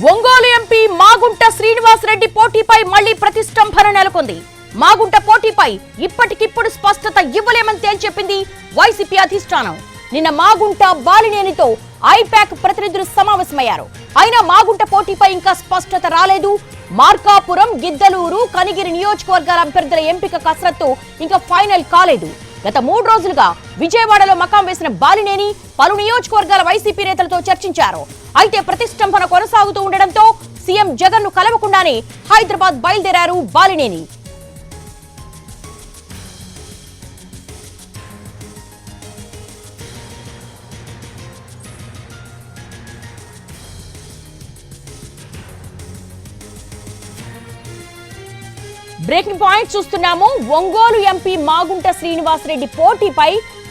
Ongole MP Magunta Srinivasa Reddy పోటీపై మళ్ళీ ప్రతిష్టంభన నెలకొంది. మాగుంట పోటీపై ఇప్పటికిప్పుడు స్పష్టత ఇవ్వలేమని తేల్చెప్పింది వైసీపీ అధిష్టానం. నిన్న మాగుంట బాలినేనితో ఐపాక్ ప్రతినిధులు సమావేశమయ్యారు. అయినా మాగుంట పోటీపై ఇంకా స్పష్టత రాలేదు. మార్కాపురం గిద్దలూరు కనిగిరి నియోజకవర్గాల అభ్యర్థుల ఎంపిక కసరత్తు ఇంకా ఫైనల్ కాలేదు. గత మూడు రోజులుగా విజయవాడలో మకాం వేసిన బాలినేని పలు నియోజకవర్గాల వైసీపీ నేతలతో చర్చించారు. అయితే ప్రతిష్టంభన కొనసాగుతూ ఉండడంతో సీఎం జగన్ను కలవకుండానే హైదరాబాద్ బయలుదేరారు బాలినేని. బ్రేకింగ్ పాయింట్ చూస్తున్నాము. ఒంగోలు ఎంపీ మాగుంట శ్రీనివాసరెడ్డి పోటీపై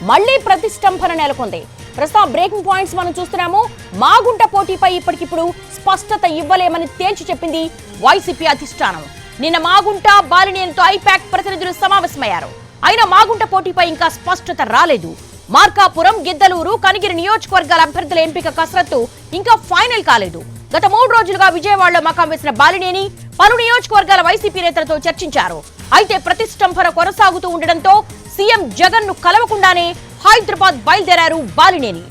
మళ్ళీ ప్రతిష్టంభన నెలకొంది. ప్రస్తుతం బ్రేకింగ్ పాయింట్స్ మనం చూస్తున్నాము. మాగుంట పోటీపై ఇప్పటికిప్పుడు స్పష్టత ఇవ్వలేమని తేల్చి చెప్పింది వైసీపీ అధిష్టానం. నిన్న మాగుంట బాలినేనితో ఐపాక్ ప్రతినిధులు సమావేశమయ్యారు. అయినా మాగుంట పోటీపై ఇంకా స్పష్టత రాలేదు. మార్కాపురం గిద్దలూరు కనిగిరి నియోజకవర్గాల అభ్యర్థుల ఎంపిక కసరత్తు ఇంకా ఫైనల్ కాలేదు. గత మూడు రోజులుగా విజయవాడలో మకాం వేసిన బాలినేని పలు నియోజకవర్గాల వైసీపీ నేతలతో చర్చించారు. అయితే ప్రతిష్టంభన కొనసాగుతూ ఉండడంతో సీఎం జగన్ను కలవకుండానే హైదరాబాద్ బయలుదేరారు బాలినేని.